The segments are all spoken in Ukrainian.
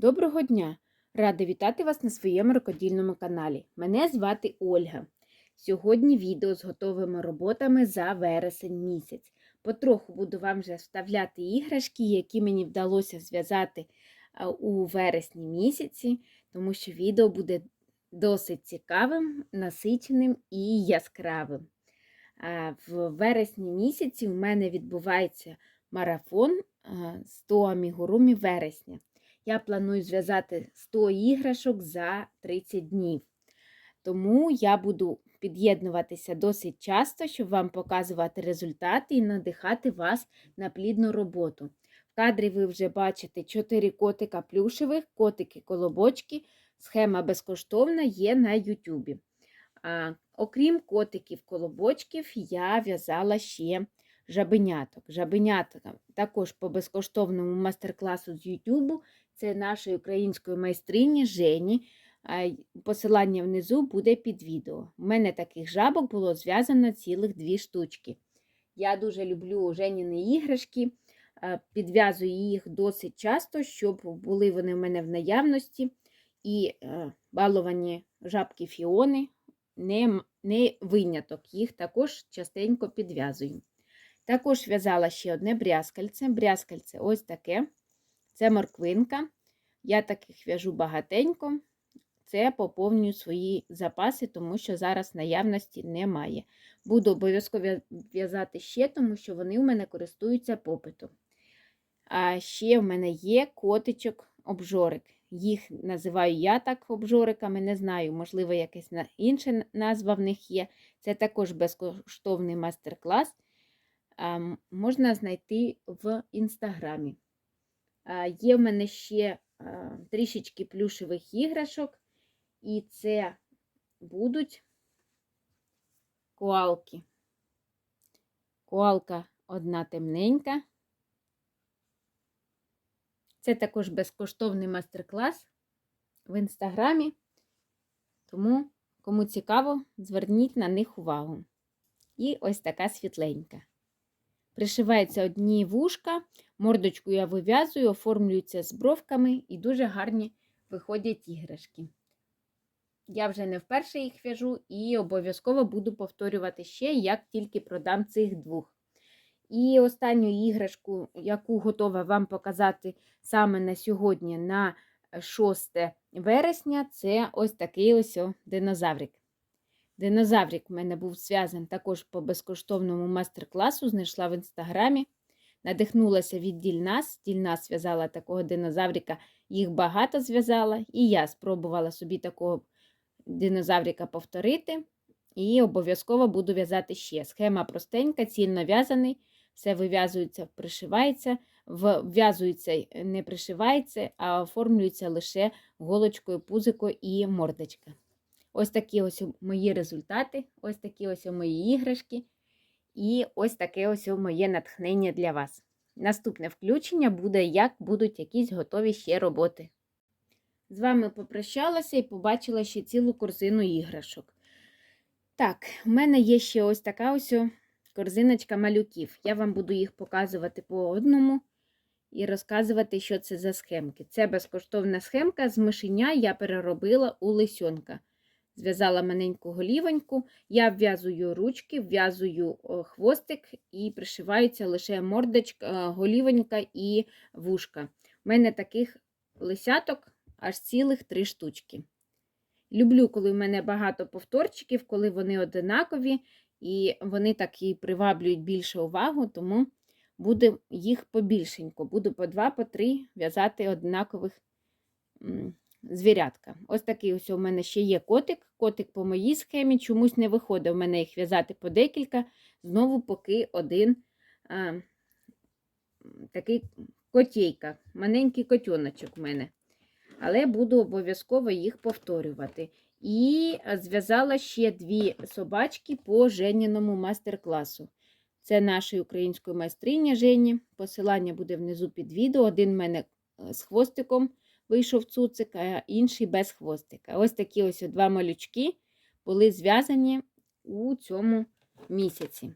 Доброго дня! Рада вітати вас на своєму рукодільному каналі. Мене звати Ольга. Сьогодні відео з готовими роботами за вересень місяць. Потроху буду вам вже вставляти іграшки, які мені вдалося зв'язати у вересні місяці, тому що відео буде досить цікавим, насиченим і яскравим. В вересні місяці у мене відбувається марафон 100 амігурумі вересня. Я планую зв'язати 100 іграшок за 30 днів. Тому я буду під'єднуватися досить часто, щоб вам показувати результати і надихати вас на плідну роботу. В кадрі ви вже бачите 4 котика плюшевих, котики-колобочки. Схема безкоштовна є на Ютубі. А, Окрім котиків-колобочків, я в'язала ще жабеняток. Жабенятка також по безкоштовному майстер-класу з Ютубу. Це нашої української майстрині Жені. Посилання внизу буде під відео. У мене таких жабок було зв'язано цілих дві штучки. Я дуже люблю Женіни іграшки, підв'язую їх досить часто, щоб були вони в мене в наявності. І баловані жабки Фіони не, не виняток, їх також частенько підв'язую. Також в'язала ще одне брязкальце. Брязкальце ось таке. Це морквинка. Я таких в'яжу багатенько. Це поповнюю свої запаси, тому що зараз наявності немає. Буду обов'язково в'язати ще, тому що вони в мене користуються попитом. А ще в мене є котичок-обжорик. Їх називаю я так обжориками, не знаю, можливо, якась інша назва в них є. Це також безкоштовний майстер-клас. Можна знайти в інстаграмі. Є в мене ще трішечки плюшевих іграшок, і це будуть коалки. Коалка одна темненька. Це також безкоштовний майстер-клас в інстаграмі, тому, кому цікаво, зверніть на них увагу. І ось така світленька. Пришивається одні вушка, мордочку я вив'язую, оформлюється з бровками і дуже гарні виходять іграшки. Я вже не вперше їх в'яжу і обов'язково буду повторювати ще, як тільки продам цих двох. І останню іграшку, яку готова вам показати саме на сьогодні, на 6 вересня, це ось такий ось динозаврик. Динозаврик в мене був зв'язаний також по безкоштовному майстер-класу, знайшла в інстаграмі. Надихнулася від Дільнас. Дільнас зв'язала такого динозаврика, їх багато зв'язала, і я спробувала собі такого динозаврика повторити. І обов'язково буду в'язати ще. Схема простенька, цільно в'язаний, все вив'язується, пришивається, вв'язується, не пришивається, а оформлюється лише голочкою, пузико і мордочка. Ось такі ось мої результати, ось такі ось мої іграшки. І ось таке ось моє натхнення для вас. Наступне включення буде, як будуть якісь готові ще роботи. З вами попрощалася і побачила ще цілу корзину іграшок. Так, в мене є ще ось така ось корзиночка малюків. Я вам буду їх показувати по одному і розказувати, що це за схемки. Це безкоштовна схемка з мишеня я переробила у лисьонка. Зв'язала маленьку голівоньку, я вв'язую ручки, вв'язую хвостик і пришиваються лише мордочка, голівонька і вушка. У мене таких лисяток аж цілих три штучки. Люблю, коли в мене багато повторчиків, коли вони одинакові, і вони так і приваблюють більше увагу, тому буде їх побільшенько. Буду по два, по три в'язати однакових звірятка. Ось такий ось у мене ще є котик. Котик по моїй схемі. Чомусь не виходить у мене їх в'язати по декілька. Знову поки один а, такий котейка, маленький котюночок у мене. Але буду обов'язково їх повторювати. І зв'язала ще дві собачки по Женіному майстер-класу. Це нашої української майстрині Жені. Посилання буде внизу під відео. Один в мене е, з хвостиком вийшов цуцик, а інший без хвостика. Ось такі ось два малючки були зв'язані у цьому місяці.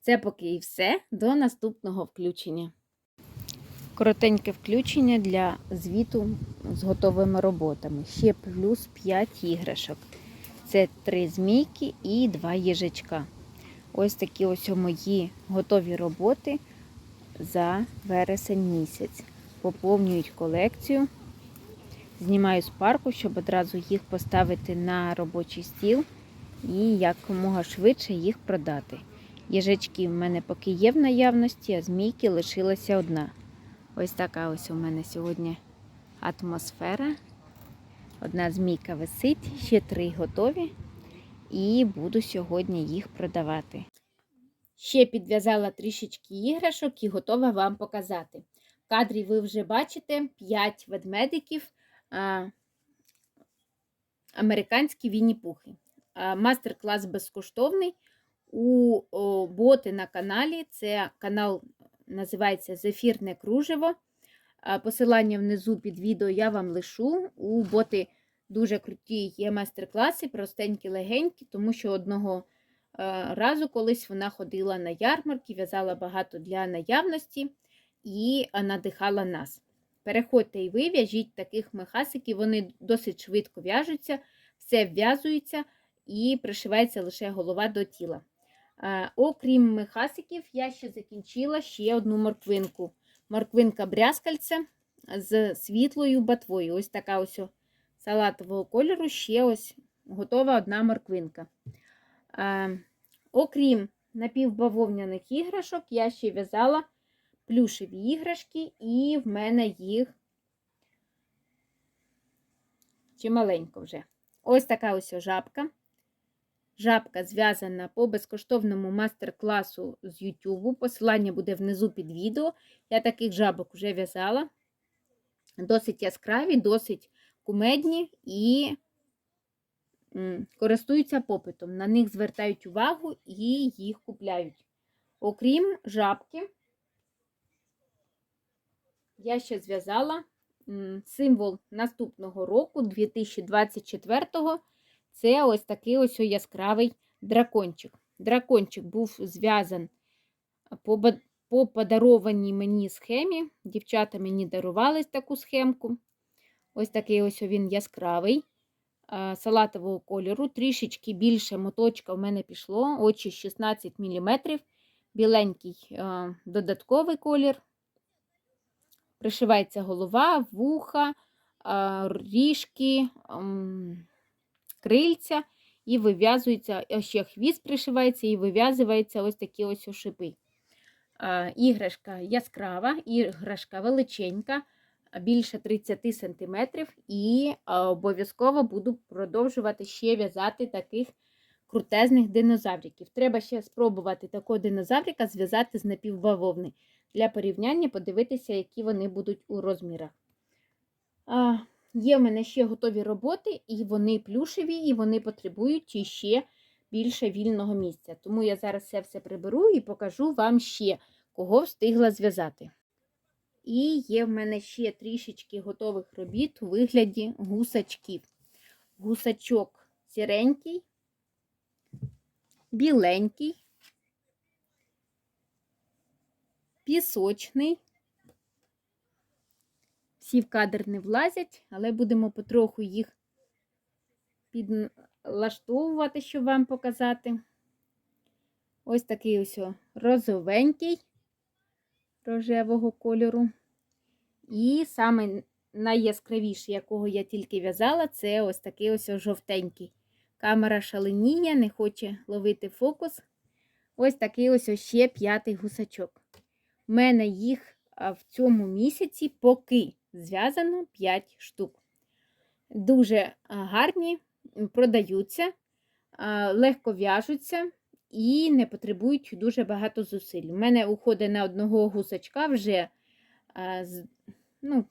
Це поки і все. До наступного включення. Коротеньке включення для звіту з готовими роботами. Ще плюс 5 іграшок. Це 3 змійки і 2 їжачка. Ось такі ось мої готові роботи за вересень місяць. Поповнюють колекцію. Знімаю з парку, щоб одразу їх поставити на робочий стіл і якомога швидше їх продати. Їжачки в мене поки є в наявності, а змійки лишилася одна. Ось така ось у мене сьогодні атмосфера. Одна змійка висить, ще три готові. І буду сьогодні їх продавати. Ще підв'язала трішечки іграшок і готова вам показати. В кадрі ви вже бачите 5 ведмедиків, американські вінні-пухи. Мастер-клас безкоштовний у боти на каналі. Це канал називається Зефірне кружево. Посилання внизу під відео я вам лишу. У боти дуже круті є майстер-класи, простенькі, легенькі, тому що одного е, разу колись вона ходила на ярмарки, в'язала багато для наявності і е, надихала нас. Переходьте і ви, в'яжіть таких мехасиків, вони досить швидко в'яжуться, все в'язується і пришивається лише голова до тіла. Окрім мехасиків, я ще закінчила ще одну морквинку. Морквинка брязкальце з світлою батвою. Ось така ось салатового кольору, ще ось готова одна морквинка. Окрім напівбавовняних іграшок, я ще в'язала плюшеві іграшки, і в мене їх чималенько вже. Ось така ось жабка. Жабка зв'язана по безкоштовному мастер-класу з YouTube. Посилання буде внизу під відео. Я таких жабок вже в'язала. Досить яскраві, досить кумедні і користуються попитом. На них звертають увагу і їх купляють. Окрім жабки, я ще зв'язала символ наступного року, 2024-го. Це ось такий ось яскравий дракончик. Дракончик був зв'язан по по подарованій мені схемі. Дівчата мені дарували таку схемку. Ось такий ось він яскравий, салатового кольору. Трішечки більше моточка в мене пішло, очі 16 мм, біленький додатковий колір. Пришивається голова, вуха, ріжки, крильця, і вив'язується, ще хвіст пришивається і вив'язується ось такі ось шипи. Іграшка яскрава, іграшка величенька, більше 30 см, і обов'язково буду продовжувати ще в'язати таких крутезних динозавриків. Треба ще спробувати такого динозаврика зв'язати з напівбавовни. Для порівняння подивитися, які вони будуть у розмірах. Є в мене ще готові роботи, і вони плюшеві, і вони потребують ще більше вільного місця. Тому я зараз це все приберу і покажу вам ще, кого встигла зв'язати. І є в мене ще трішечки готових робіт у вигляді гусачків. Гусачок сіренький, біленький, пісочний. Всі в кадр не влазять, але будемо потроху їх підлаштовувати, щоб вам показати. Ось такий ось розовенький рожевого кольору. І саме найяскравіший, якого я тільки в'язала, це ось такий ось жовтенький. Камера шаленіє, не хоче ловити фокус. Ось такий ось ще п'ятий гусачок. У мене їх в цьому місяці поки зв'язано 5 штук. Дуже гарні, продаються, легко в'яжуться і не потребують дуже багато зусиль. У мене уходить на одного гусачка вже, ну,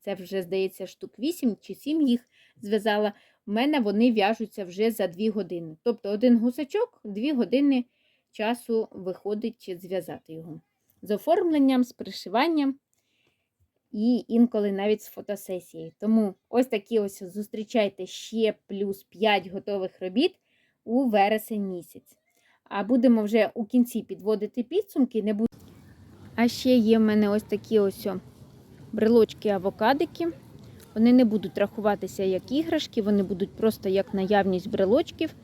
це вже, здається, штук 8 чи 7 їх зв'язала. У мене вони в'яжуться вже за 2 години. Тобто один гусачок 2 години часу виходить зв'язати його. З оформленням, з пришиванням і інколи навіть з фотосесією. Тому ось такі ось зустрічайте ще плюс 5 готових робіт у вересень місяць. А будемо вже у кінці підводити підсумки. Не буду... А ще є в мене ось такі ось брелочки-авокадики. Вони не будуть рахуватися як іграшки, вони будуть просто як наявність брелочків.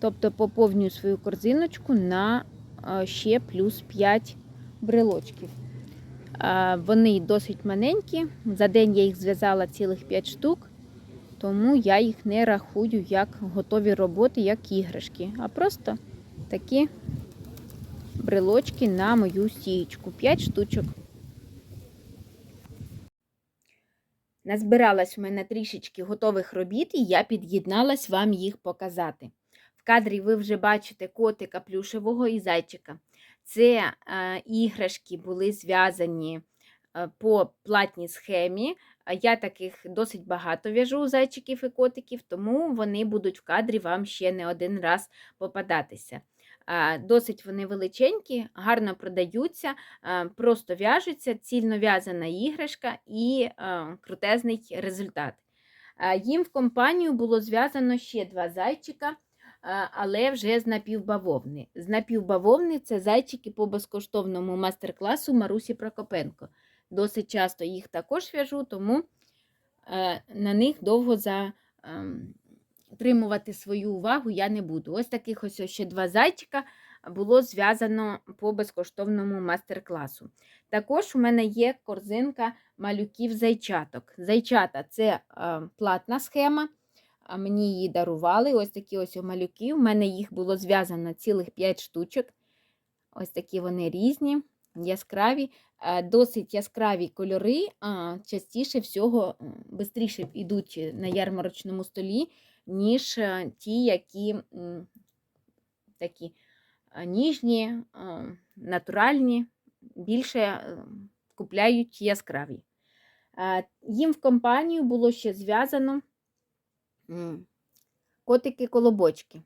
Тобто поповнюю свою корзиночку на ще плюс 5 брелочків. Вони досить маленькі. За день я їх зв'язала цілих 5 штук, тому я їх не рахую як готові роботи, як іграшки, а просто такі брелочки на мою стієчку. 5 штучок. Назбиралась у мене трішечки готових робіт, і я під'єдналась вам їх показати. В кадрі ви вже бачите котика плюшевого і зайчика. Це е, іграшки були зв'язані е, по платній схемі. Я таких досить багато в'яжу зайчиків і котиків, тому вони будуть в кадрі вам ще не один раз попадатися. Досить вони величенькі, гарно продаються, просто в'яжуться, цільно в'язана іграшка і крутезний результат. Їм в компанію було зв'язано ще два зайчика, але вже з напівбавовни. З напівбавовни це зайчики по безкоштовному майстер-класу Марусі Прокопенко. Досить часто їх також в'яжу, тому е, на них довго затримувати свою увагу я не буду. Ось таких ось ще два зайчика було зв'язано по безкоштовному майстер-класу. Також у мене є корзинка малюків-зайчаток. Зайчата це е, платна схема. А Мені її дарували. Ось такі ось малюки. У мене їх було зв'язано цілих 5 штучок. Ось такі вони різні, яскраві, Е, досить яскраві кольори, а частіше всього швидше йдуть на ярмарочному столі, ніж е, ті, які такі е, ніжні, натуральні, більше купляють яскраві. Їм в компанію було ще зв'язано котики-колобочки.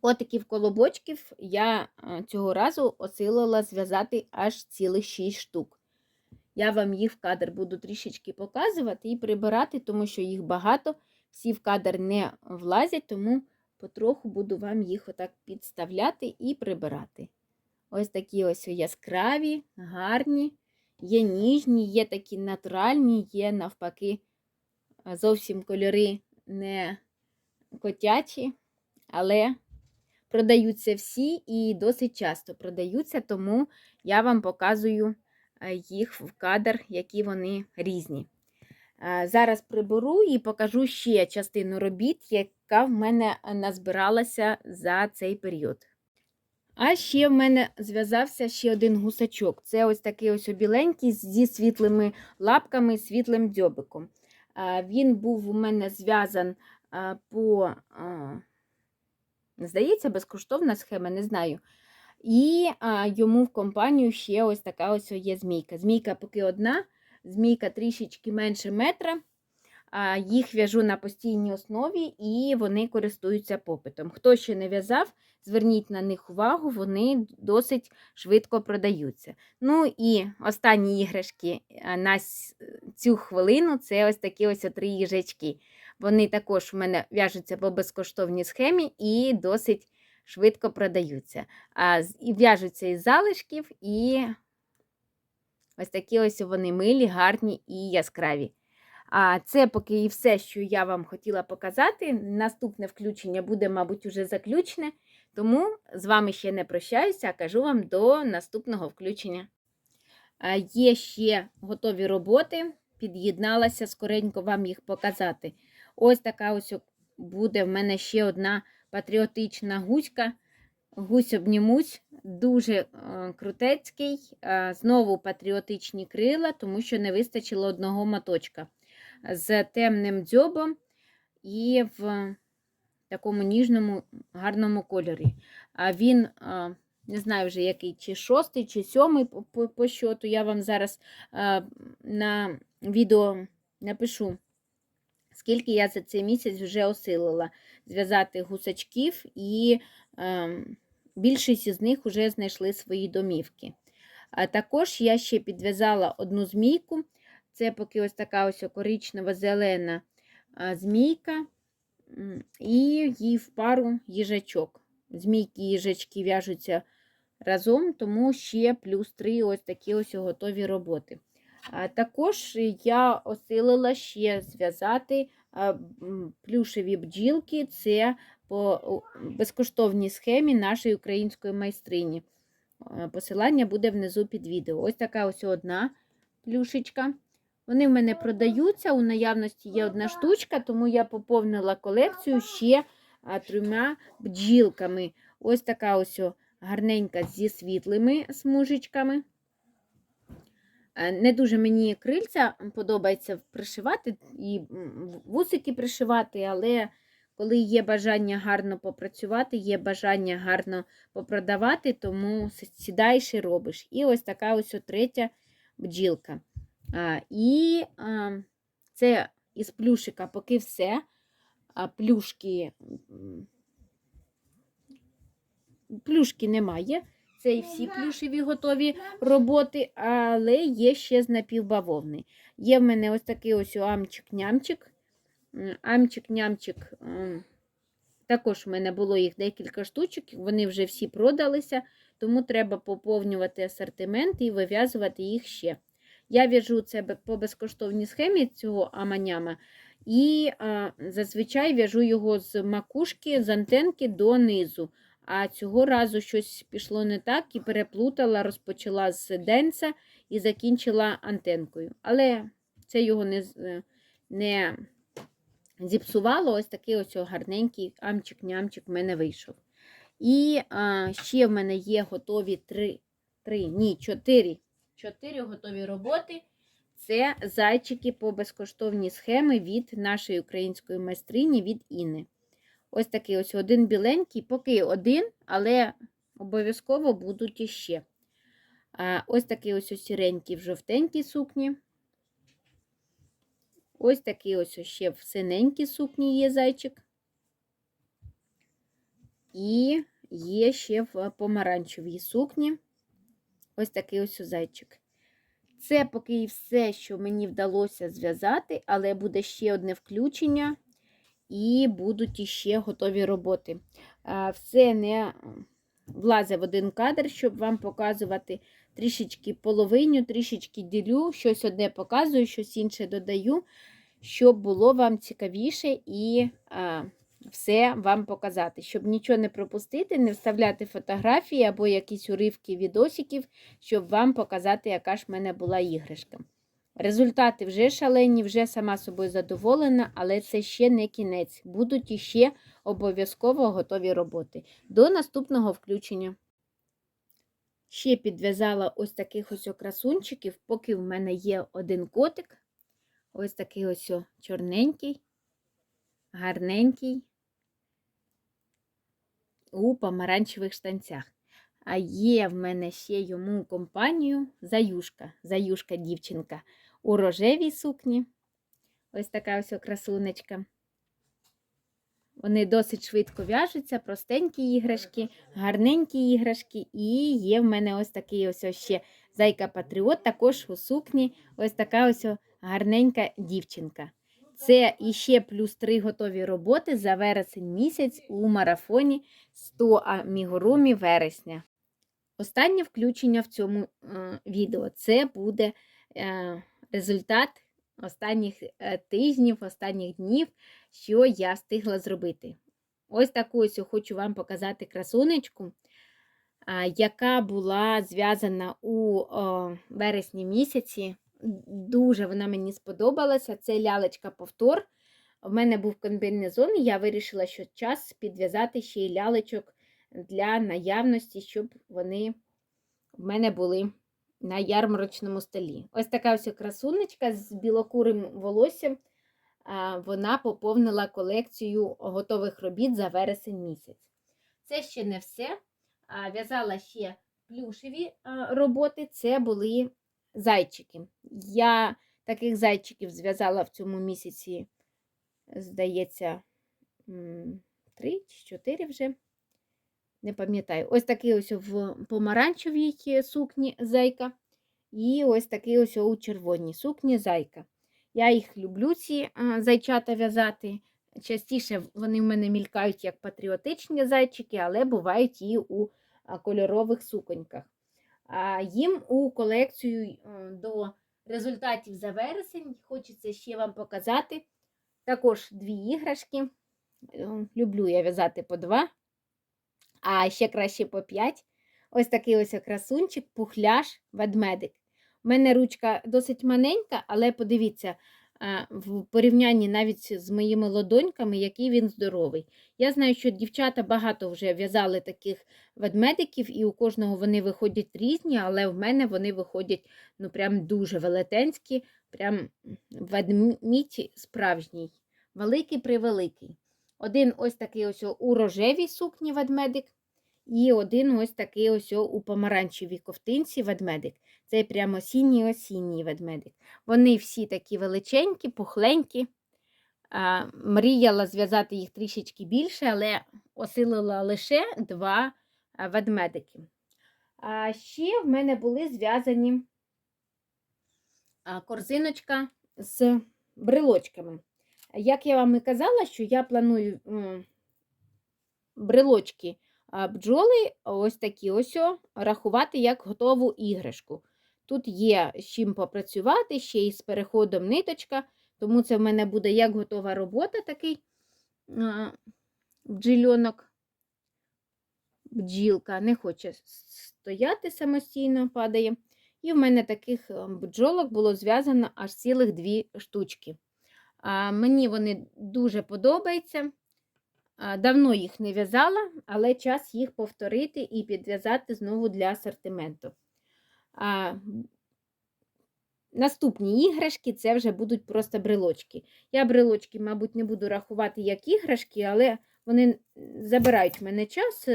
Котиків-колобочків я е, цього разу осилила зв'язати аж цілих 6 штук. Я вам їх в кадр буду трішечки показувати і прибирати, тому що їх багато, всі в кадр не влазять, тому потроху буду вам їх отак підставляти і прибирати. Ось такі ось яскраві, гарні, є ніжні, є такі натуральні, є навпаки, зовсім кольори не котячі, але продаються всі і досить часто продаються, тому я вам показую е, їх в кадр, які вони різні. Е, зараз приберу і покажу ще частину робіт, яка в мене назбиралася за цей період. А ще в мене зв'язався ще один гусачок. Це ось такий ось біленький зі світлими лапками, світлим дзьобиком. Е, Він був у мене зв'язан по Здається, безкоштовна схема, не знаю. І йому в компанію ще ось така ось є змійка. Змійка поки одна, змійка трішечки менше метра. Їх в'яжу на постійній основі і вони користуються попитом. Хто ще не в'язав, зверніть на них увагу, вони досить швидко продаються. Ну і останні іграшки на цю хвилину це ось такі ось три їжачки. Вони також в мене в'яжуться по безкоштовній схемі і досить швидко продаються. А, в'яжуться із залишків, і ось такі ось вони милі, гарні і яскраві. А це поки і все, що я вам хотіла показати. Наступне включення буде, мабуть, уже заключне. Тому з вами ще не прощаюся, а кажу вам до наступного включення. Є ще готові роботи, під'єдналася скоренько вам їх показати. Ось така ось буде в мене ще одна патріотична гуська. Гусь обнімусь, дуже е, крутецький, знову патріотичні крила, тому що не вистачило одного моточка з темним дзьобом і в такому ніжному, гарному кольорі. А він, не знаю вже який, чи шостий, чи сьомий по, по, щоту. Я вам зараз на відео напишу скільки я за цей місяць вже осилила зв'язати гусачків, і більшість із них вже знайшли свої домівки. А також я ще підв'язала одну змійку. Це поки ось така ось коричнева зелена змійка, і їй в пару їжачок. Змійки їжачки в'яжуться разом, тому ще плюс 3 ось такі ось готові роботи. Також я осилила ще зв'язати плюшеві бджілки. Це по безкоштовній схемі нашої української майстрині. Е, Посилання буде внизу під відео. Ось така ось одна плюшечка. Вони в мене продаються. У наявності є одна штучка, тому я поповнила колекцію ще трьома бджілками. Ось така ось гарненька зі світлими смужечками. Е, Не дуже мені крильця подобається пришивати і вусики пришивати, але коли є бажання гарно попрацювати, є бажання гарно попродавати, тому сідаєш і робиш. І ось така ось третя бджілка. А, І це із плюшика поки все. Плюшки, плюшки немає. Це і всі плюшеві готові роботи, але є ще з напівбавовни. Є в мене ось такий ось амчик-нямчик. Амчик-нямчик. Також в мене було їх декілька штучок, вони вже всі продалися, тому треба поповнювати асортимент і вив'язувати їх ще. Я в'яжу це по безкоштовній схемі цього аманяма, і а, зазвичай в'яжу його з макушки, з антенки до низу. А цього разу щось пішло не так і переплутала, розпочала з денця і закінчила антенкою. Але це його не, е, не зіпсувало. Ось такий ось гарненький амчик-нямчик в мене вийшов. І а, ще в мене є готові три, три ні, чотири, чотири готові роботи. Це зайчики по безкоштовній схемі від нашої української майстрині від Інни. Ось такий ось один біленький, поки один, але обов'язково будуть іще. Ось такий ось сіренький в жовтенькій сукні. Ось такий ось ще в синенькій сукні є зайчик. І є ще в помаранчевій сукні. Ось такий ось зайчик. Це поки і все, що мені вдалося зв'язати, але буде ще одне включення, і будуть іще готові роботи. Все не влазить в один кадр, щоб вам показувати трішечки половиню, трішечки ділю, щось одне показую, щось інше додаю, щоб було вам цікавіше і все вам показати, щоб нічого не пропустити, не вставляти фотографії або якісь уривки відосиків, щоб вам показати, яка ж в мене була іграшка. Результати вже шалені, вже сама собою задоволена, але це ще не кінець. Будуть іще обов'язково готові роботи. До наступного включення. Ще підв'язала ось таких ось красунчиків, поки в мене є один котик. Ось такий ось чорненький, гарненький, у помаранчевих штанцях. А є в мене ще йому компанію заюшка, заюшка дівчинка у рожевій сукні. Ось така ось красунечка. Вони досить швидко в'яжуться, простенькі іграшки, гарненькі іграшки. І є в мене ось такий ось ще зайка Патріот, також у сукні. Ось така ось гарненька дівчинка. Це іще плюс три готові роботи за вересень місяць у марафоні 100 амігурумі вересня. Останнє включення в цьому е, відео це буде е, результат останніх е, тижнів, останніх днів, що я встигла зробити. Ось таку ось хочу вам показати красунечку, а, яка була зв'язана у вересні місяці. Дуже вона мені сподобалася. Це лялечка повтор. У мене був комбінезон, і я вирішила, що час підв'язати ще й лялечок для наявності, щоб вони в мене були на ярмарочному столі. Ось така ось красунечка з білокурим волоссям. Вона поповнила колекцію готових робіт за вересень місяць. Це ще не все. В'язала ще плюшеві роботи, це були зайчики. Я таких зайчиків зв'язала в цьому місяці, здається, три чи чотири вже. Не пам'ятаю. Ось такий ось в помаранчевій сукні зайка. І ось такий ось у червоній сукні зайка. Я їх люблю, ці зайчата в'язати. Частіше вони в мене мількають як патріотичні зайчики, але бувають і у кольорових суконьках. Їм у колекцію е, до результатів за вересень хочеться ще вам показати також дві іграшки. Е, Люблю я в'язати по два, а ще краще по п'ять. Ось такий ось красунчик, пухляш, ведмедик. У мене ручка досить маленька, але подивіться, в порівнянні навіть з моїми лодоньками, який він здоровий. Я знаю, що дівчата багато вже в'язали таких ведмедиків, і у кожного вони виходять різні, але в мене вони виходять ну, прям дуже велетенські, прям ведмідь справжній, великий превеликий. Один ось такий ось у рожевій сукні ведмедик, і один ось такий ось у помаранчевій ковтинці ведмедик. Це прямо осінній осінній ведмедик. Вони всі такі величенькі, пухленькі. А, Мріяла зв'язати їх трішечки більше, але осилила лише два ведмедики. А ще в мене були зв'язані корзиночка з брелочками. Як я вам і казала, що я планую брелочки бджоли, ось такі ось рахувати як готову іграшку. Тут є з чим попрацювати, ще й з переходом ниточка, тому це в мене буде як готова робота, такий бджільонок. Бджілка не хоче стояти самостійно, падає. І в мене таких е, бджолок було зв'язано аж цілих дві штучки. А, Мені вони дуже подобаються. Давно їх не в'язала, але час їх повторити і підв'язати знову для асортименту. А, Наступні іграшки це вже будуть просто брелочки. Я брелочки, мабуть, не буду рахувати як іграшки, але вони забирають в мене час.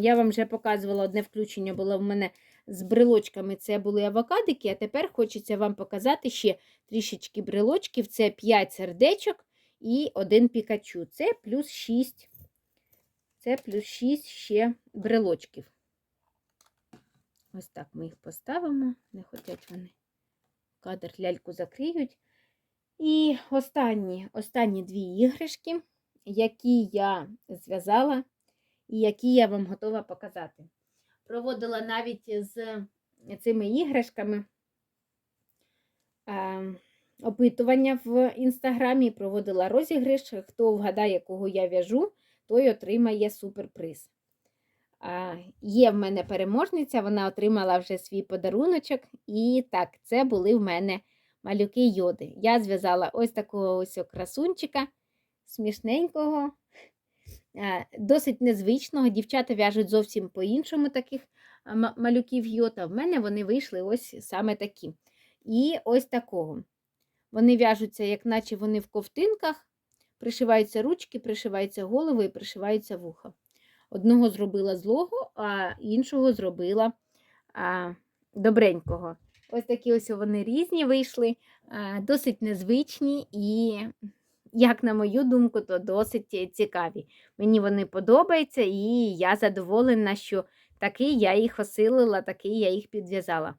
Я вам вже показувала одне включення було в мене з брелочками. Це були авокадики, а тепер хочеться вам показати ще трішечки брелочків. Це 5 сердечок і один пікачу. Це плюс 6. Це плюс 6 ще брелочків. Ось так ми їх поставимо, не хочуть вони. Кадр ляльку закриють. І останні, останні дві іграшки, які я зв'язала і які я вам готова показати. Проводила навіть з цими іграшками е, опитування в інстаграмі, проводила розіграш. Хто вгадає, кого я в'яжу, той отримає суперприз. Є в мене переможниця, вона отримала вже свій подаруночок. І так, це були в мене малюки йоди. Я зв'язала ось такого ось красунчика, смішненького, досить незвичного. Дівчата в'яжуть зовсім по-іншому таких малюків йота. В мене вони вийшли ось саме такі. І ось такого. Вони в'яжуться, як наче вони в ковтинках, пришиваються ручки, пришиваються голови і пришиваються вуха. Одного зробила злого, а іншого зробила а, добренького. Ось такі ось вони різні вийшли, а, досить незвичні і, як на мою думку, то досить цікаві. Мені вони подобаються, і я задоволена, що такий я їх осилила, такий я їх підв'язала.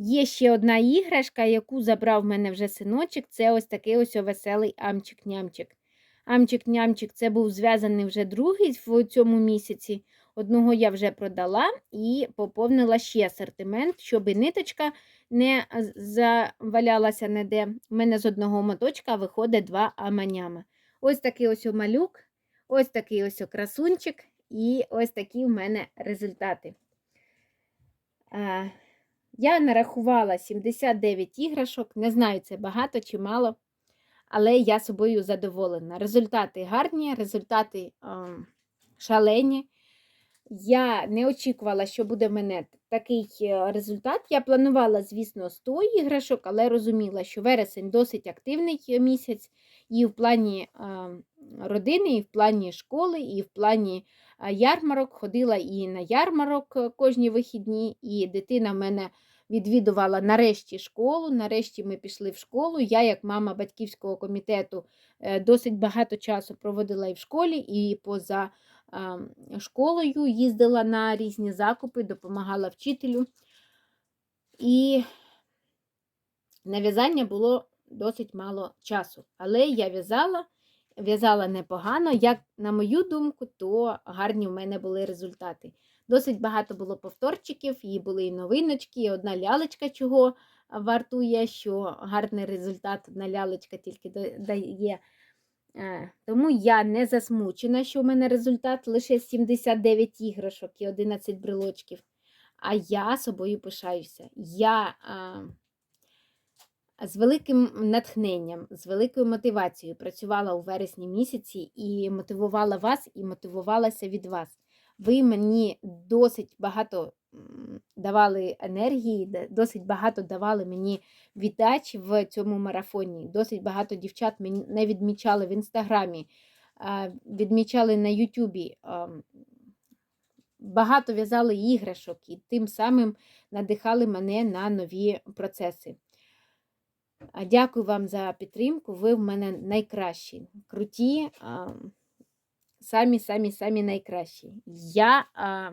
Є ще одна іграшка, яку забрав в мене вже синочок, це ось такий ось веселий амчик-нямчик. Амчик-нямчик це був зв'язаний вже другий в цьому місяці. Одного я вже продала і поповнила ще асортимент, щоб ниточка не завалялася ніде. У мене з одного моточка виходить два аманями. Ось такий ось малюк, ось такий ось красунчик, і ось такі в мене результати. Я нарахувала 79 іграшок, не знаю, це багато чи мало але я собою задоволена. Результати гарні, результати е, шалені. Я не очікувала, що буде в мене такий е, результат. Я планувала, звісно, 100 іграшок, але розуміла, що вересень досить активний місяць і в плані родини, і в плані школи, і в плані ярмарок. Ходила і на ярмарок е, кожні вихідні, і дитина в мене відвідувала нарешті школу. Нарешті ми пішли в школу. Я, як мама батьківського комітету, е, досить багато часу проводила і в школі, і поза школою їздила на різні закупи, допомагала вчителю. І на в'язання було досить мало часу. Але я в'язала, в'язала непогано. Як, на мою думку, то гарні в мене були результати. Досить багато було повторчиків, і були і новиночки, і одна лялечка, чого вартує, що гарний результат одна лялечка тільки дає. Е, Тому я не засмучена, що в мене результат лише 79 іграшок і 11 брелочків. А я собою пишаюся. Я а, з великим натхненням, з великою мотивацією працювала у вересні місяці і мотивувала вас, і мотивувалася від вас. Ви мені досить багато давали енергії, досить багато давали мені віддач в цьому марафоні. Досить багато дівчат мене відмічали в інстаграмі, відмічали на Ютубі. Багато в'язали іграшок і тим самим надихали мене на нові процеси. Дякую вам за підтримку. Ви в мене найкращі, круті, а, самі, самі, самі найкращі. Я а,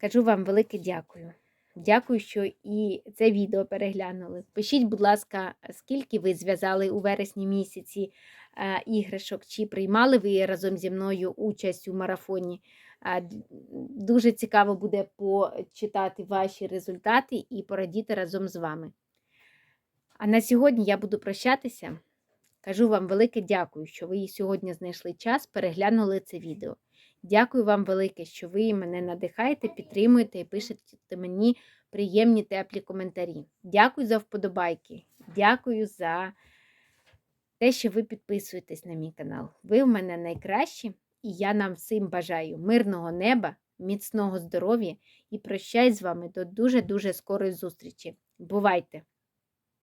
кажу вам велике дякую. Дякую, що і це відео переглянули. Пишіть, будь ласка, скільки ви зв'язали у вересні місяці іграшок, чи приймали ви разом зі мною участь у марафоні. Дуже цікаво буде почитати ваші результати і порадіти разом з вами. А на сьогодні я буду прощатися. Кажу вам велике дякую, що ви сьогодні знайшли час, переглянули це відео. Дякую вам велике, що ви мене надихаєте, підтримуєте і пишете мені приємні теплі коментарі. Дякую за вподобайки. Дякую за те, що ви підписуєтесь на мій канал. Ви в мене найкращі, і я нам всім бажаю мирного неба, міцного здоров'я і прощаюсь з вами до дуже-дуже скорої зустрічі. Бувайте!